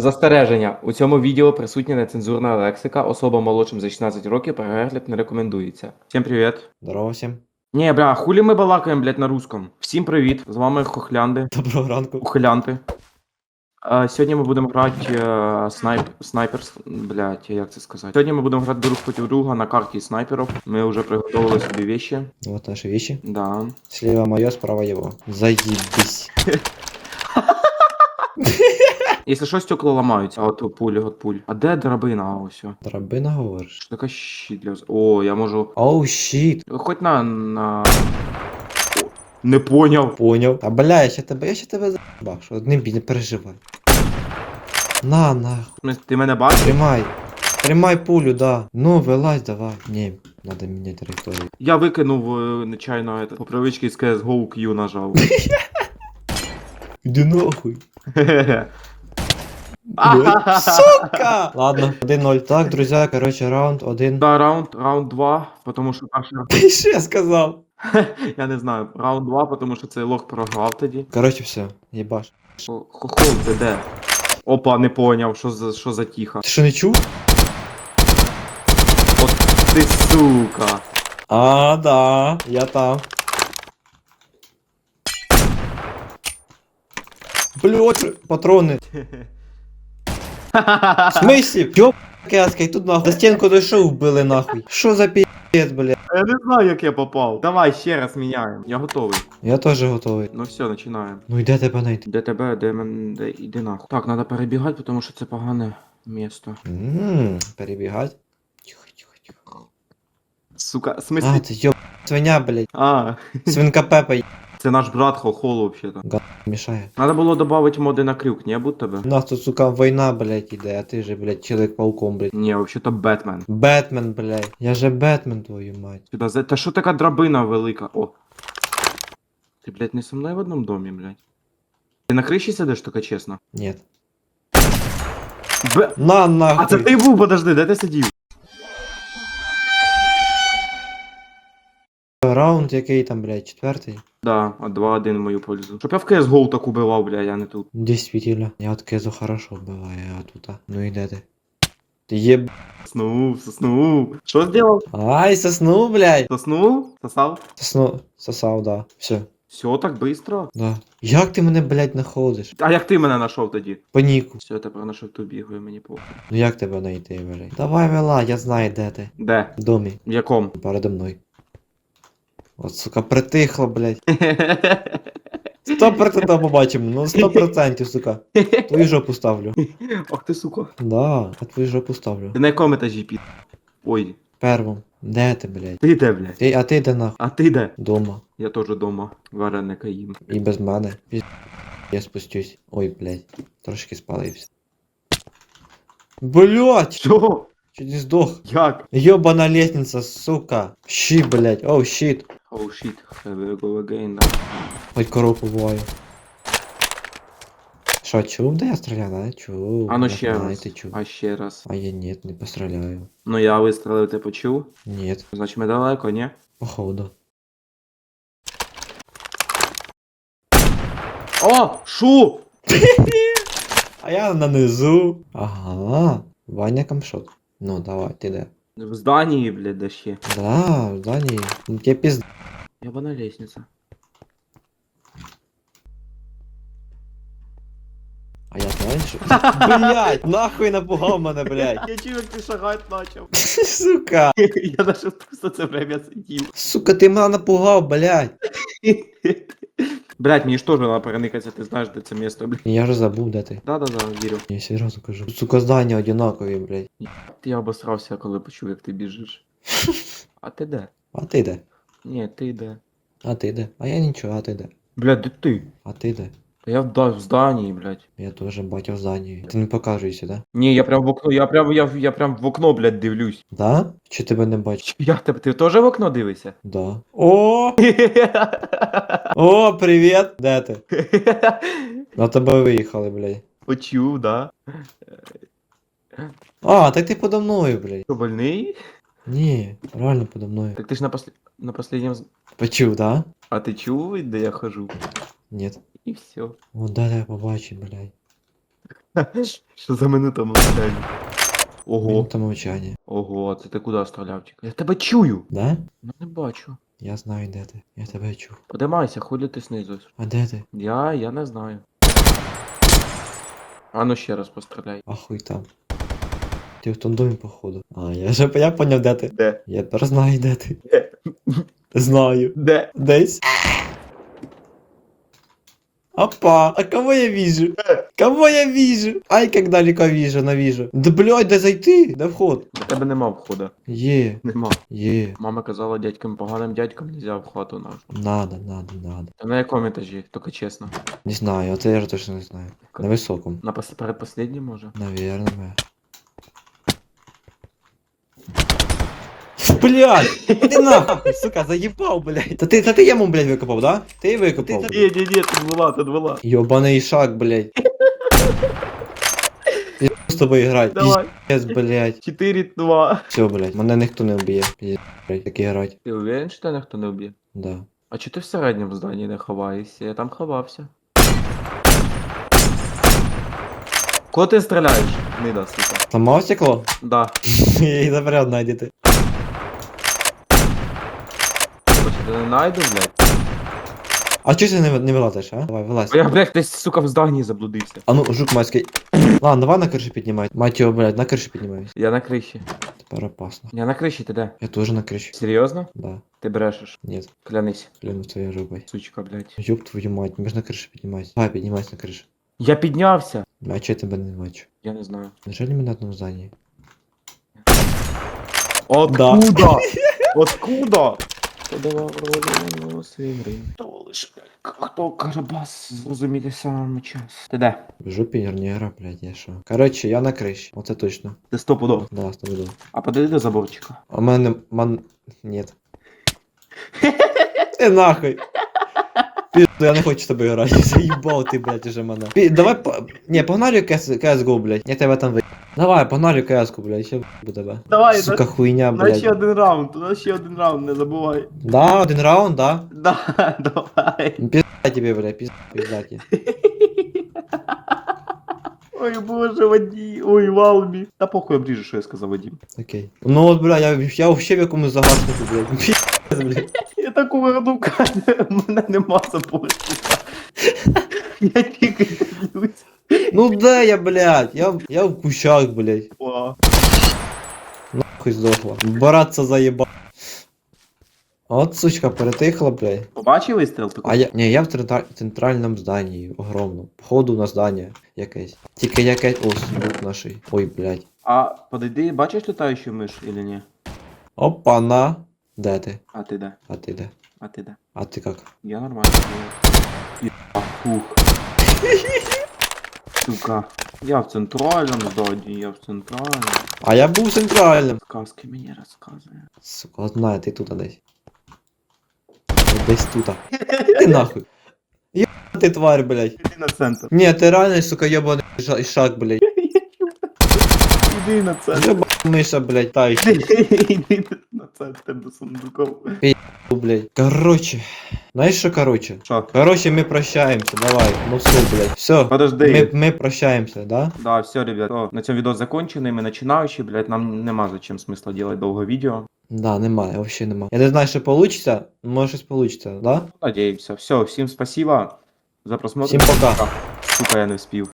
Застереження. У цьому відео присутня нецензурна лексика. Особа молодшим за 16 років перегляд не рекомендується. Всім привіт. Здорово всім. Ні, бля, хулі ми балакаємо, блядь, на русском. Всім привіт. З вами Хохлянди. Доброго ранку. Ухилянти. А, сьогодні ми будемо грати е, снайп... снайпер. Блядь, як це сказати? Сьогодні ми будемо грати друг проти друга на карті снайперів. Ми вже приготували собі вещи. Вот наши вещи. Да. Слева мое, справа его. Заебись. Якщо що, стекла ламаються, а от пулі, от пуль. А де драбина? А, ось. о. Драбина говориш. Що така щит для... О, я можу. Оу, щит. Хоч на. на... О, Не поняв. Поняв. А бля, я ще тебе, я ще тебе. Що не бій, не переживай. На, нахуй. В Ти мене бачиш? Тримай. Тримай пулю, да. Ну, вилазь давай. Не, надо менять траекторию. Я викинув е, нечайно это, по привичці з CSGO Q нажав. Иди нахуй. Хе-хе-хе. Сука! Ладно, 1-0. Так, друзья, короче, раунд 1. Да, раунд, раунд 2, тому що перший Ти що я сказав? Я не знаю, раунд 2, тому що цей лох програв тоді. Короче, все, єбаш. О, Хохол, ти де? Опа, не поняв, що за що за тіха. Ти що не чув? От ти сука. А, да, я там. Блять, патрони. В смысле? Ёб каска, тут нахуй. За стінку дійшов, вбили нахуй. Що за піздець, бля? Я не знаю, як я попав. Давай ще раз міняємо. Я готовий. Я теж готовий. Ну все, починаємо. Ну йде тебе знайти. Де тебе, де мен, де іди нахуй. Так, треба перебігати, тому що це погане місто. Ммм, перебігать. Тихо, тихо, тихо. Сука, в А, смислі? ти йоб, свиня, блядь. А, Свинка Пепа це наш брат Хохол, вообще-то. мішає. Надо було додати моди на крюк, не будь тебе? У нас тут, сука, війна, блядь, іде, а ти же, блядь, чоловік-пауком, блядь. Ні, вообще-то Бетмен. Бетмен, блядь. Я же Бетмен, твою мать. Сюда, за- Та що така драбина велика? О. Ти, блядь, не со мною в одному домі, блядь. Ти на криші сидиш, тільки чесно? Нет. Б... На нахуй. А це ти був, подожди, де ти сидів? Раунд який там, блядь, четвертий? Да, а 2-1 в мою пользу. Щоб я в CSGO так убивав, блядь, я не тут. Действительно. Я от Кезу хорошо вбиваю, а тут. а. Ну і де ти? Ти єб... Соснув, соснув. Що зробив? Ай, сосну, блядь. Соснув? Сосав? Сосну, сосав, да. Все, Все так быстро? да. Як ти мене, блядь, знаходиш? А як ти мене знайшов тоді? Паніку. Все, я тепер на ти бігаю, мені похуй. Ну як тебе знайти, блядь? Давай, вела, я знаю, де ти. Де? В домі. В якому? Передо мною. От, сука, притихло, блядь. Сто процентів побачимо, ну сто процентів, сука. Твою жопу ставлю. Ох ти, сука. Да, я твою жопу ставлю. Ти на якому етажі під? Ой, Первом. Де ти, блядь? ти де, блядь? Ти, а ти де нахуй? А ти де? Дома. Я теж дома. Вареника їм. І без мене. Піз... Я спустюсь. Ой, блядь. Трошки спалився. Блять! Що? Чуть не здох. Як? Ёбана лестница, сука. Щи, блядь. Оу, щит. Oh, shit. Have a go again, да. Хоть коробку буваю. Що, чув, де я стріляв, да? Чув. А ну ще знаю, раз. ти чув. А ще раз. А я нет, не постріляю. Ну я вистрелив, ти почув? Нет, Значить ми далеко, ні? походу. О! Шу! А я на низу. Ага. Ваня камшот. Ну, давай, ти де? В здании, блядь, да ще. Да, в здании. Ну, тебе пизд... Я бы на лестнице. А я що- Блять, нахуй напугав мене, блять. Я чую, як ти шагати почав. Сука. Я даже просто це время сидів. Сука, ти мене напугав, блять. Блять, мені ж теж треба переникатися, ти знаєш, де це місто, блядь. Я вже забув, де ти. Да-да-да, вірю. Я серйозно кажу. Сука, здання одинакові, блять. Я обосрався, коли почув, як ти біжиш. А ти де? А ти де? Ні, ти де. А ти де? А я нічого, а ти де? Блядь, де ти? А ти де? Я в, да- в здании, блядь. Я теж батя в зданні. Ти не покажешся, да? Ні, я прям в окно, я прям, я, я прям в окно, блядь, дивлюсь. Да? Чи тебе не бачу? Я тебе, ти теж в окно дивишся? Да. О! О, привіт! Де ти? На тебе виїхали, блядь. Почув, да? А, так ти подо мною, блядь. Що, больний? Ні, реально подо мною. Так ти ж на, послед... на последнем... Почув, да? А ти чув, де я хожу? Нет. І все. О, да, я побачив, блядь. Що за минута мовчання? Ого, Минута мовчання. ого, це ти куди стріляв тільки? Я тебе чую! Да? Ну не бачу. Я знаю, де ти. Я тебе чув. Подимайся, хулі ти снизу. А де ти? Я, я не знаю. А ну ще раз постріляй. А хуй там. Ти в тому домі, походу. А, я вже я поняв, де ти. Де? Я тепер знаю, де ти. Де? Знаю. Де? Десь. Опа, а кого я вижу? Кого я вижу? Ай, как далеко вижу, навижу. Да блядь, де зайти? Де вход? До тебе нема входу. Є, Нема. є. Мама казала дядькам поганим дядькам нельзя в хату нашу. Надо, надо, надо. Та на якому етажі, тільки чесно. Не знаю, оце я ж точно не знаю. На високому. На пос- передпоследній може? Наверное. Блядь! Ти нахуй, сука, заїбав, блядь. Та ти, та ти яму, блядь, викопав, да? Ти викопав. Ні, ні, ні, тут була, тут була. Йобаний шаг, блядь. Я з тобою грати. Давай. Піздец, блядь. 4-2. Все, блядь, мене ніхто не вб'є. Піздец, блядь, такі грати. Ти уверен, що тебе ніхто не вб'є? Да. А чи ти в середньому зданні не ховаєшся? Я там ховався. Кого ти стріляєш? Нида, сука. Сломав стекло? Да. Я її запряд найдете. Короче, ти не найду, блядь. А чого ти не, не вилазиш, а? Давай, вилазь. Я, блядь, десь, сука, в зданні заблудився. А ну, жук майський. Ладно, давай на криші піднімай. Мать його, блядь, на криші піднімайся. Я на криші. Тепер опасно. Я на криші, ти де? Я теж на криші. Серйозно? Да. Ти брешеш. Нет, Клянись. клянусь твоєю рукою. Сучка, блядь. Ёб твою мать, ж на криші піднімайся. Давай, піднімайся на кришу. Я піднявся. А чого я тебе не бачу? Я не знаю. Неужели ми на одному зданні? Откуда? Откуда? Подавав роль свій грим. Хто лише, хто Карабас зрозуміти саме час. Ти де? В жопі гарніра, блядь, я що? Коротше, я на криші. Оце точно. Ти стопудов. Да, стобуду. А подойди до заборчика. А в мене ман... Нет. Ти нахуй. Пізду, я не хочу з тобою грати. Заїбав ти, блядь, уже мене. Пі... Давай по... Не, погнали CS... CSGO, блядь. Я тебе там ви... Давай, погнали CSGO, блядь, ще в'їбу тебе. Давай, Сука, хуйня, блядь. один раунд, на ще один раунд, не забувай. Да, один раунд, да? Да, давай. Пизда тебе, блядь, пизда, пизда тебе. Ой, боже, Вадим. Ой, Валмі. Та похуй обріжу, що я сказав Вадим. Окей. Ну от, бля, я, я вообще в якомусь загашнику, блядь. Пиздец, блядь. Я такого роду в мене нема заборчика. Я тільки дивлюсь. Ну де я, блядь? Я, я в кущах, блядь. О. Нахуй здохла. Братца заебал. От сучка перетихла, блядь. Побачив вистріл такий? А я. Ні, я в центра- центральному зданні, огромному. Входу на здання якесь. Тільки якесь. О, сундук наший. Ой, блядь. А подойди, бачиш літаючу миш или ні? Опа-на. Де ти? А ти де? А ти де? А ти де? А ти як? Я нормально. І хух. Сука. Я в центральному здані, я в центральному. А я був центральним. Сказки мені розказує. Сука, одна, ти тут десь. Десь тут. Ти нахуй. Є ти тварь, блядь. Іди на центр. Ні, ти реально, сука, йобаний ша- шаг, блядь. Іди на центр. Йоба миша, блядь, та й Іди на центр до сундуков. блядь. Короче. Знаєш що, короче? Що? Короче, ми прощаємося, давай. Ну все, блядь. Все. Подожди. Ми, ми прощаємося, да? Да, все, ребят. О, на цьому відео закончений. Ми починаючі, блядь, нам нема за чим смисла делать довго відео. Да, немає, вообще немає. Я не знаю, що получится, може щось получится, да? Надіємося. Все, всім спасибо за просмотр. Всім пока. Сука, я не вспів.